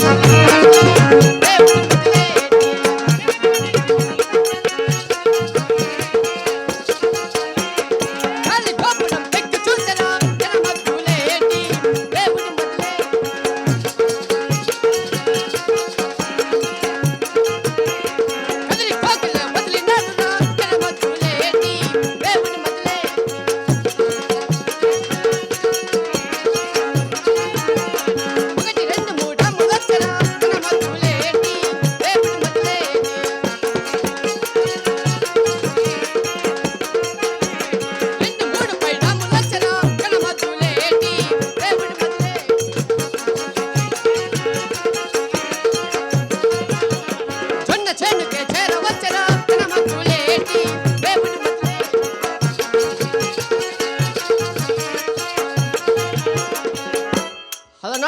Música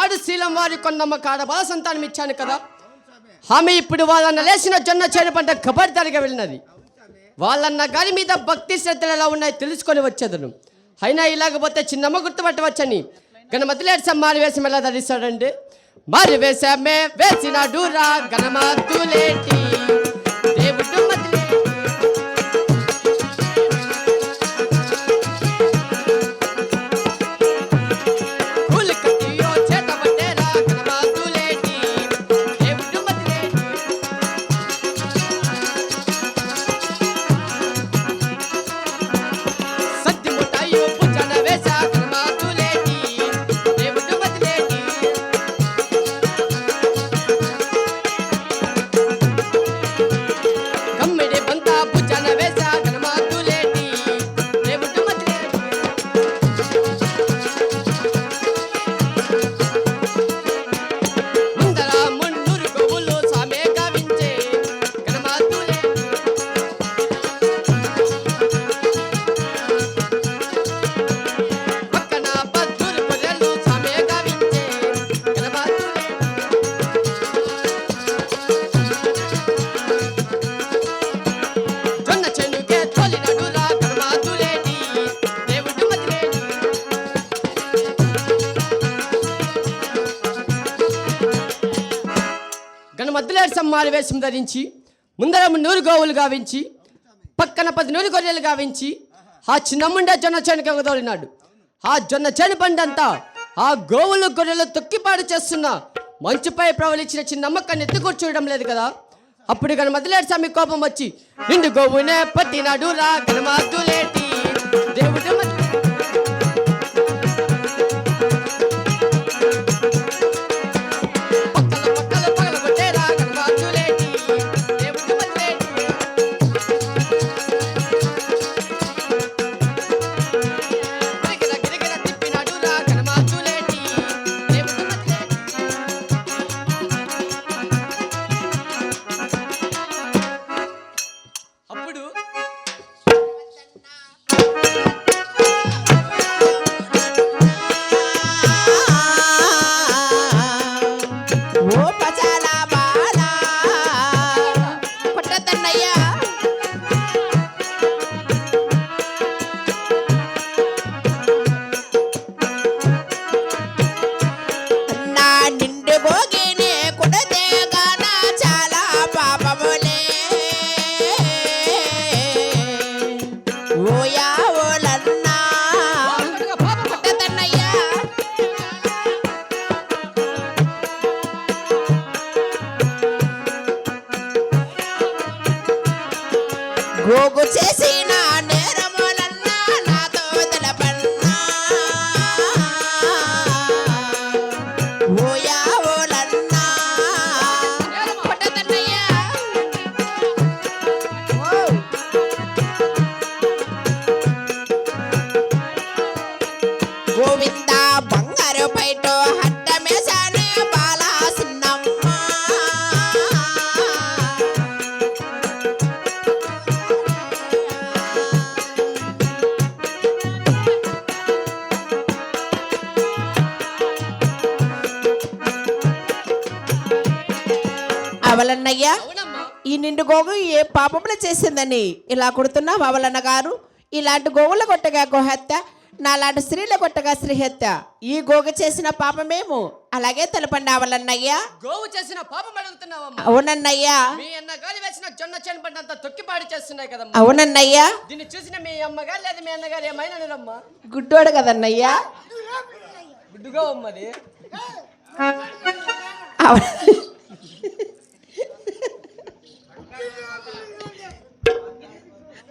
అలనాడు శీలం వారి కొండమ్మ కాడ బాల సంతానం ఇచ్చాను కదా. ఆమె ఇప్పుడు వాళ్ళన్న లేచిన జొన్న చేను పంట ఖబర్దారిగా వెళ్ళినది. వాళ్ళన్న గారి మీద భక్తి శ్రద్ధలు ఎలా ఉన్నాయో తెలుసుకొని వచ్చేదను. అయినా ఇలాగపోతే చిన్నమ్మ గుర్తుపట్టవచ్చని. గణమతిలేడు మారి వేసం ఎలా ధరిస్తాడండి? మారి వేసామే వేసిన డూరా గణమతులేటి. దేవుడు మదిలే గణమద్దులేడు వేషం ధరించి ముందర నూరు గోవులు గావించి పక్కన పది నూరు గొర్రెలు గావించి ఆ చిన్నముండే జొన్న చేను తోలినాడు ఆ జొన్న చేను పండంతా ఆ గోవులు గొర్రెలు తొక్కిపాడు చేస్తున్న మంచుపై ప్రవలించిన చిన్నమ్మక్కని కన్ను చూడడం లేదు కదా? అప్పుడు కానీ మదిలేడు స్వామి కోపం వచ్చి నిండు గోవునే పట్టినాడు రా గణమాతులేటి దేవుడు గోగు చేసిన ఈ నిండు గోగు ఏ పాపములు చేసిందని ఇలా కొడుతున్నావు అవలన్న గారు ఇలాంటి గోవుల కొట్టగా గోహత్య నాలాంటి స్త్రీల కొట్టగా శ్రీహత్య ఈ గోగ చేసిన పాపమేమో? అలాగే తెలపండి అవలన్నయ్యా గోవు చేసిన పాపం అడుగుతున్నావమ్మా. అవునన్నయ్యా. మీ అన్న గాలి వేసిన జొన్న చేను పంట అంతా తొక్కిపాడి చేస్తున్నాయి కదమ్మా. అవునన్నయ్యా. దీన్ని చూసిన మీ అమ్మగారు లేదా మీ అన్నగారు ఏమైనా అనరమ్మా? గుడ్డోడు కదన్నయ్యా. గుడ్డుగా అమ్మది.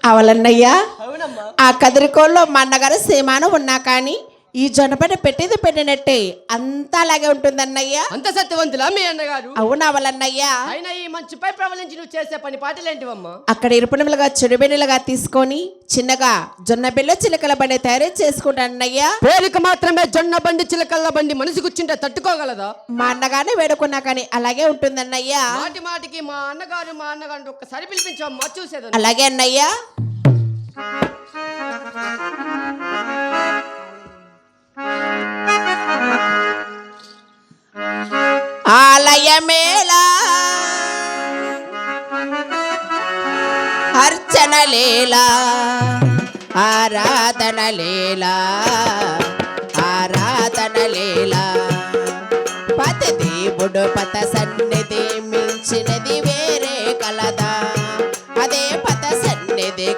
అవలన్నయ్యా ఆ కదిరికోల్లో మా అన్నగారు సీమాను ఉన్నా కానీ ఈ జొన్నపట పెట్టేది పెట్టినట్టే అంతా అలాగే ఉంటుందన్నయ్యా. అంత సత్యవంతులా మీ అన్నగారు? అవునా అవలన్నయ్యా అయినా ఈ మంచుపై ప్రవలించి నువ్వు చేసే పని పాటలేంటివమ్మా? అక్కడ ఇరుపునములుగా చెడుబెన్నులుగా తీసుకొని చిన్నగా జొన్న బిల్ల చిలకల బండి తయారు చేసుకుంటానయ్యా పేరుకు మాత్రమే జొన్న బండి చిలకల్ల బండి మనసు కూర్చుంటే తట్టుకోగలదా? మా అన్నగారిని వేడుకున్నా కానీ అలాగే ఉంటుందన్నయ్యా. మాటి మాటికి మా అన్నగారు మా అన్నగారు ఒక్కసారి పిలిపించమ్మా చూసేది అలాగే అన్నయ్యా. లీలా ఆరాధన లీలా ఆరాధన లీలా. పతి దేవుడు పత సన్నిధి మించినది వేరే కలదా. అదే పత సన్నిధి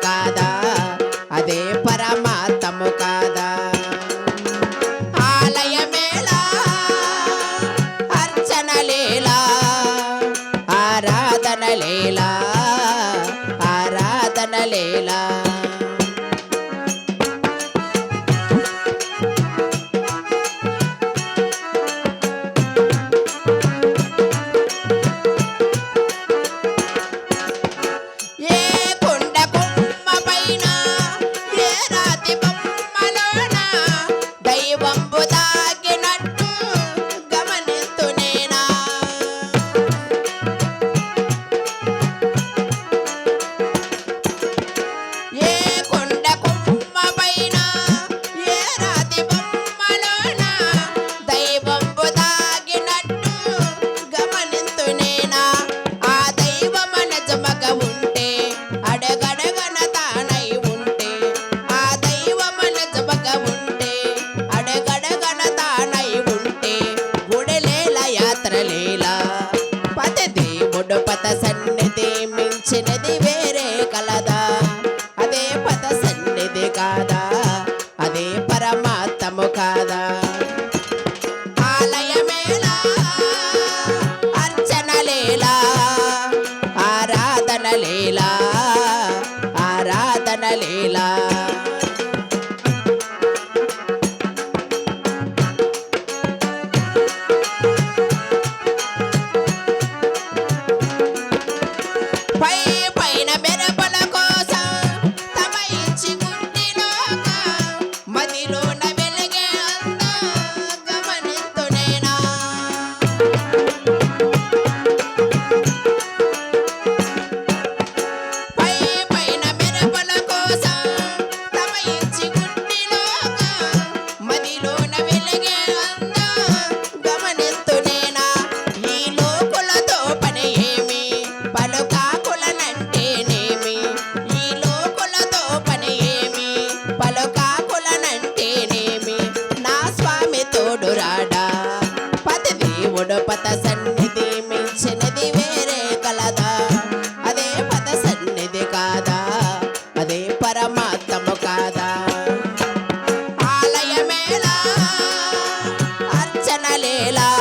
Ela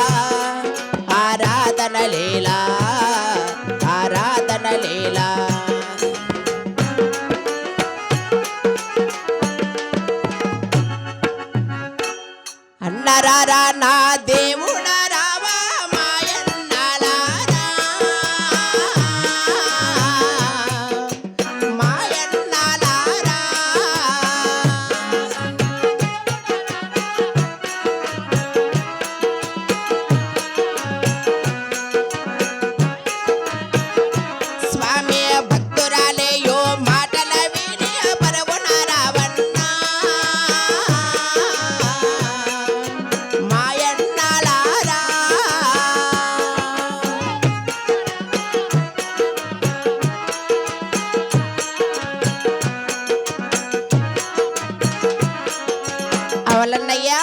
ఎవరన్నయ్యా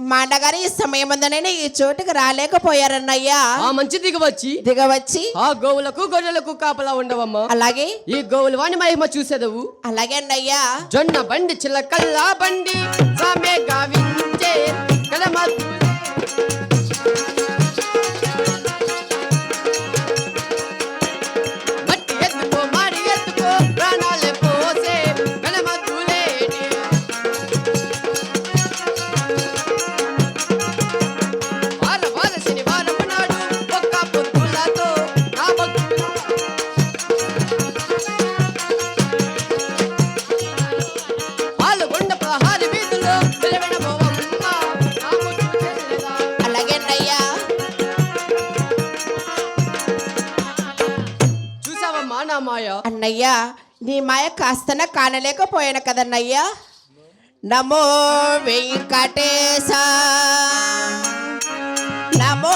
మా అన్నగారు ఈ సమయం ఉందనైనా ఈ చోటుకు రాలేకపోయారన్నయ్యా. ఆ మంచి దిగవచ్చి. దిగవచ్చి. ఆ గోవులకు గొర్రెలకు కాపలా ఉండవమ్మా. అలాగే. ఈ గోవులు వాణి మహిమ చూసేదవు. అలాగే అన్నయ్యా. జొన్న బండి చిల్లకల్లా బండి గావించే చూసావమ్మా అన్నయ్యా నీ మాయ కాస్తన కానలేకపోయాను కదన్నయ్యా నమో వెంకటేశ. నమో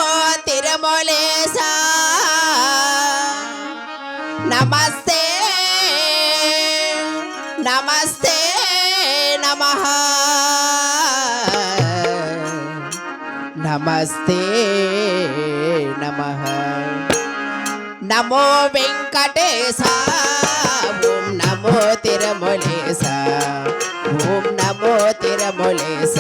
తిరుమలేశ. నమస్తే. నమస్తే నమ. నమస్తే నమ. నమో వెంకటేశ ఓం నమో తిరుమలేశ ఓం నమో తిరుమలేశ.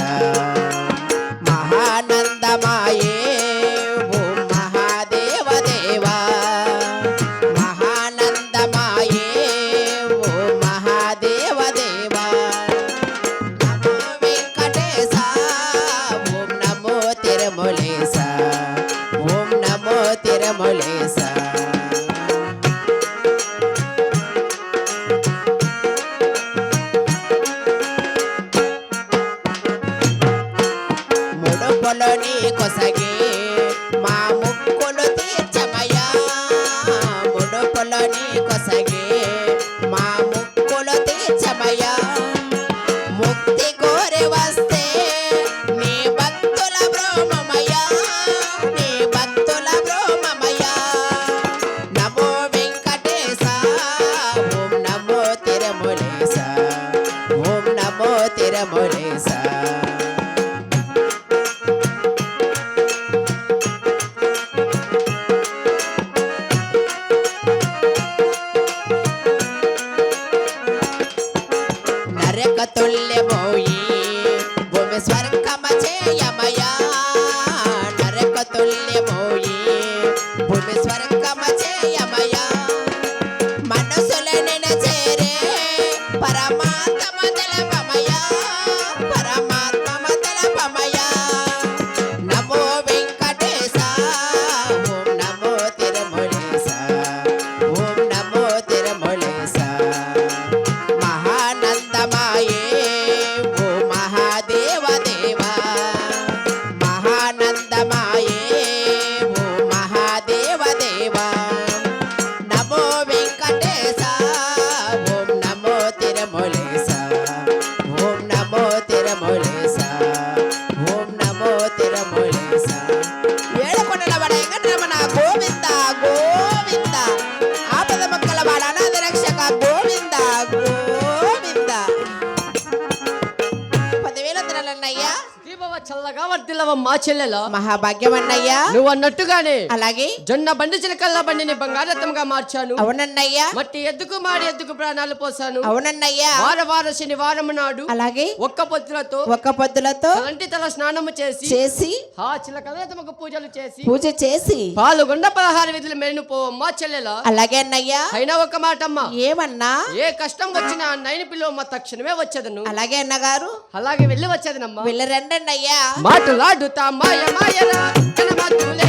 చల్లగా వర్దిల్లవమ్మా చెల్లెల? మహాభాగ్యం అన్నయ్యా నువ్వు అన్నట్టుగానే అలాగే. జొన్న బండి చిలకల్లా బండిని బంగారత్వంగా మార్చాను. అవునన్నయ్యా. మట్టి ఎద్దుకు మాడి ఎద్దుకు ప్రాణాలు పోసాను అవునన్నయ్యా. వార వార శనివారం నాడు అలాగే. ఒక్క పొత్తులతో ఒక్క పొద్దులతో తలంటి తల స్నానము చేసి చేసి ఆ చిలకలే తమకు పూజలు చేసి పూజ చేసి పాల్గొండ పలహార విధులు మెరిను పోవమ్మా చెల్లెల. అలాగే అన్నయ్యా. అయినా ఒక మాటమ్మా. ఏమన్నా? ఏ కష్టం వచ్చినా నైన్ పిలువమ్మ తక్షణమే వచ్చేదను. అలాగే అన్నగారు. అలాగే వెళ్ళి వచ్చేదనమ్మా. వెళ్ళరండి అన్నయ్యా ఆటలాడుతా మాయ మాయరా కనబద్దులే